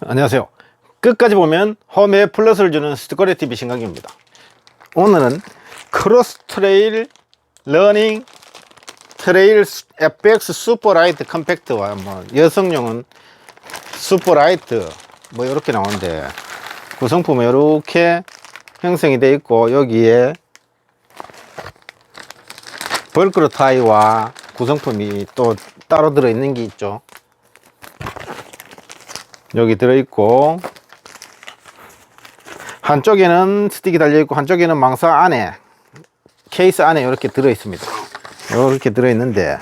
안녕하세요. 끝까지 보면 홈에 플러스를 주는 스티커리 TV 신강기입니다. 오늘은 크로스 트레일 러닝 트레일 FX 슈퍼라이트 컴팩트와 뭐 여성용은 슈퍼라이트 뭐 이렇게 나오는데 구성품은 이렇게 형성이 되어 있고 여기에 벌크로 타이와 구성품이 또 따로 들어있는 게 있죠. 여기 들어있고 한쪽에는 스틱이 달려있고 한쪽에는 망사 안에 케이스 안에 이렇게 들어있습니다. 이렇게 들어있는데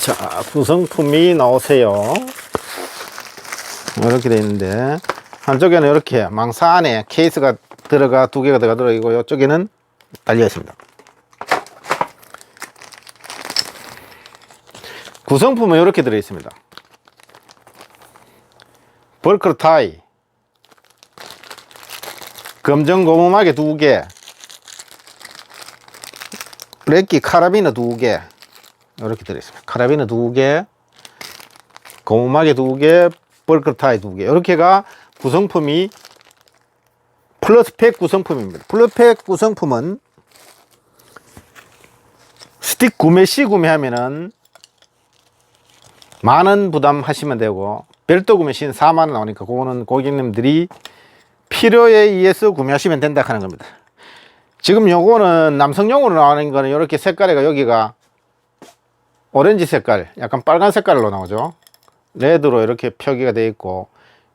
자 구성품이 나오세요. 이렇게 되어 있는데 한쪽에는 이렇게 망사 안에 케이스가 들어가 두 개가 들어가 들어있고 이쪽에는 달려 있습니다. 구성품은 이렇게 들어 있습니다 벌크로 타이. 검정 고무막에 두개. 렉기 카라비너 두개. 이렇게 들어있습니다. 카라비너 두개. 고무막에 두개. 벌크로 타이 두개. 이렇게가 구성품이 플러스팩 구성품입니다. 플러스팩 구성품은 스틱 구매 시 구매하면은 만원 부담하시면 되고 별도 구매 시는 4만원 나오니까 그거는 고객님들이 필요에 의해서 구매하시면 된다 하는 겁니다. 지금 요거는 남성용으로 나오는 거는 이렇게 색깔이가 여기가 오렌지 색깔 약간 빨간 색깔로 나오죠. 레드로 이렇게 표기가 되어 있고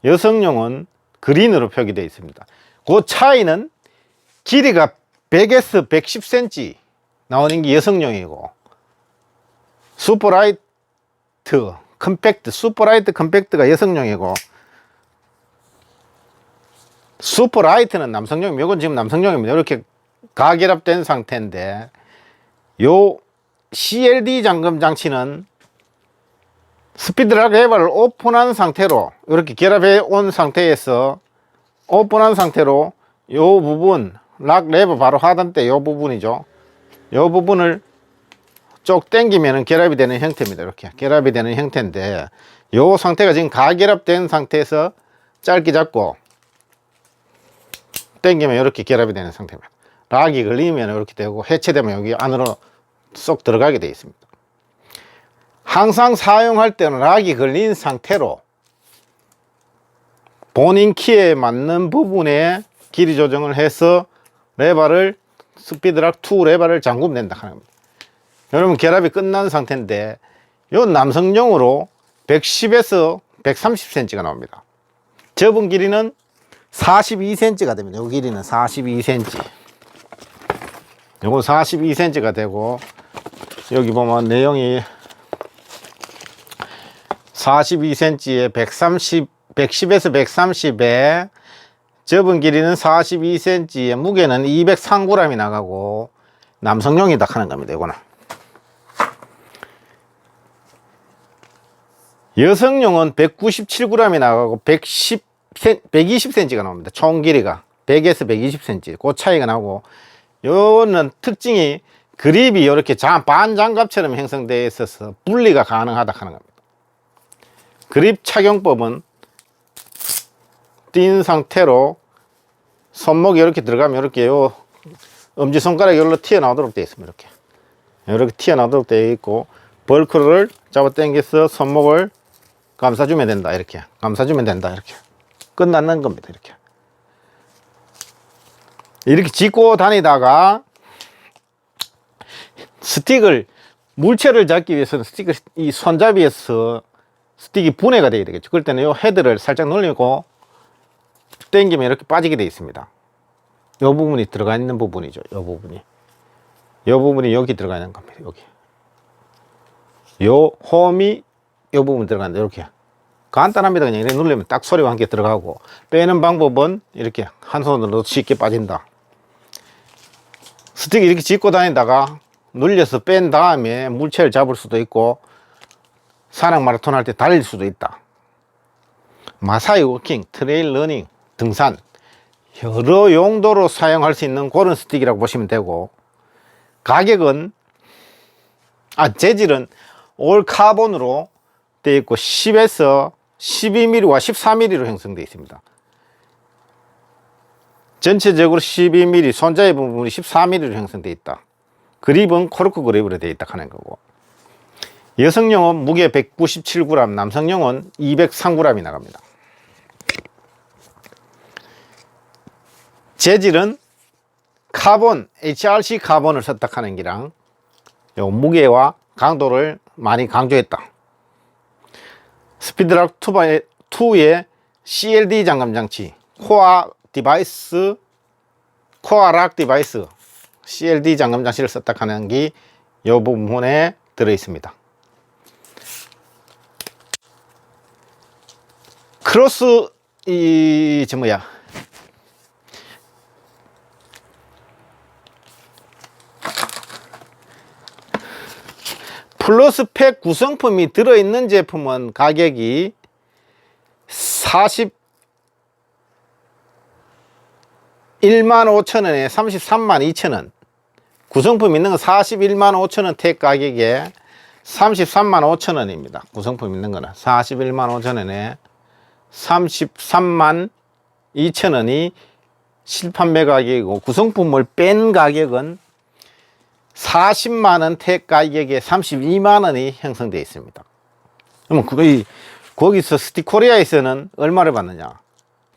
여성용은 그린으로 표기되어 있습니다. 그 차이는 길이가 100에서 110cm 나오는 게 여성용이고 슈퍼라이트 컴팩트 슈퍼라이트 컴팩트가 여성용이고 슈퍼라이트는 남성용입니다 이건 지금 남성용입니다. 이렇게 가결합된 상태인데 요 CLD 잠금 장치는 스피드락 레버를 오픈한 상태로 이렇게 결합해 온 상태에서 오픈한 상태로 요 부분 락 레버 바로 하단 때 요 부분이죠. 요 부분을 쭉 당기면 결합이 되는 형태입니다. 이렇게. 결합이 되는 형태인데 요 상태가 지금 가결합된 상태에서 짧게 잡고 당기면 이렇게 결합이 되는 상태입니다. 락이 걸리면 이렇게 되고 해체되면 여기 안으로 쏙 들어가게 되어 있습니다. 항상 사용할 때는 락이 걸린 상태로 본인 키에 맞는 부분에 길이 조정을 해서 레버를 스피드락 2 레버를 잠그면 된다 하는 겁니다 여러분 결합이 끝난 상태인데 요 남성용으로 110에서 130cm가 나옵니다. 접은 길이는 42cm가 됩니다. 요 길이는 42cm 요거 42cm가 되고 여기 보면 내용이 42cm에 130, 110에서 130에 접은 길이는 42cm에 무게는 203g이 나가고 남성용이다 하는 겁니다 이거는 여성용은 197g이 나가고 110, 120cm가 나옵니다. 총 길이가 100에서 120cm 그 차이가 나고 요는 특징이 그립이 이렇게 반장갑처럼 형성되어 있어서 분리가 가능하다 하는 겁니다. 그립 착용법은 띈 상태로 손목이 이렇게 들어가면 이렇게 요 엄지손가락이 여기로 튀어나오도록 되어 있습니다. 이렇게 이렇게 튀어나오도록 되어 있고 벌크를 잡아 당겨서 손목을 감싸주면 된다 이렇게. 감싸주면 된다 이렇게. 끝나는 겁니다 이렇게. 이렇게 짚고 다니다가 스틱을 물체를 잡기 위해서는 스틱을 이 손잡이에서 스틱이 분해가 되어야 되겠죠. 그럴 때는 이 헤드를 살짝 놀리고 당기면 이렇게 빠지게 되어 있습니다. 이 부분이 들어가 있는 부분이죠 이 부분이. 이 부분이 여기 들어가 있는 겁니다 여기. 요 홈이 요 부분 들어간다. 이렇게. 간단합니다. 그냥 이렇게 누르면 딱 소리와 함께 들어가고. 빼는 방법은 이렇게 한 손으로 쉽게 빠진다. 스틱 이렇게 짚고 다니다가 눌려서 뺀 다음에 물체를 잡을 수도 있고 산악 마라톤 할 때 달릴 수도 있다. 마사이 워킹, 트레일 러닝, 등산. 여러 용도로 사용할 수 있는 그런 스틱이라고 보시면 되고. 가격은 아 재질은 올 카본으로 되어 있고 10에서 12mm와 14mm로 형성되어 있습니다. 전체적으로 12mm, 손잡이 부분이 14mm로 형성되어 있다. 그립은 코르크 그립으로 되어 있다 하는 거고. 여성용은 무게 197g, 남성용은 203g이 나갑니다. 재질은 카본, HRC 카본을 선택하는 기랑 요 무게와 강도를 많이 강조했다. 스피드락 2의 CLD 잠금 장치, 코어 디바이스, 코어 락 디바이스, CLD 잠금 장치를 선택하는 게 이 부분에 들어 있습니다. 크로스 이 저 뭐야 플러스 팩 구성품이 들어있는 제품은 가격이 41만 5천원에 33만 2천원. 구성품 있는 건 41만 5천원 택 가격에 33만 5천원입니다. 구성품 있는 거는 41만 5천원에 33만 2천원이 실판매 가격이고 구성품을 뺀 가격은 40만 원 택 가격에 32만 원이 형성되어 있습니다. 그러면 거기 거기서 스티코리아에서는 얼마를 받느냐?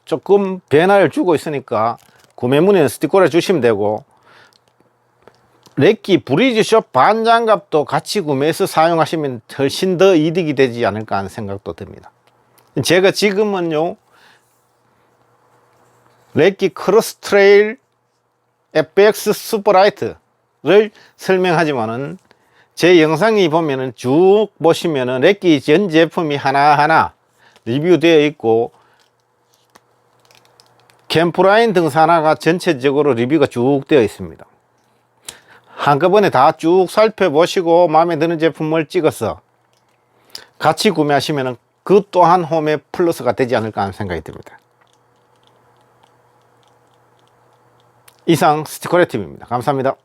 조금 변화를 주고 있으니까 구매 문의는 스티코리아 주시면 되고 렉기 브리즈숍 반장갑도 같이 구매해서 사용하시면 훨씬 더 이득이 되지 않을까 하는 생각도 듭니다. 제가 지금은요 렉기 크로스 트레일 FX 슈퍼라이트 를 설명하지만은 제 영상이 보면은 쭉 보시면은 렉기 전 제품이 하나하나 리뷰되어 있고 캠프라인 등산화가 전체적으로 리뷰가 쭉 되어 있습니다. 한꺼번에 다 쭉 살펴보시고 마음에 드는 제품을 찍어서 같이 구매하시면은 그 또한 홈에 플러스가 되지 않을까 하는 생각이 듭니다. 이상 스티커레 팀입니다. 감사합니다.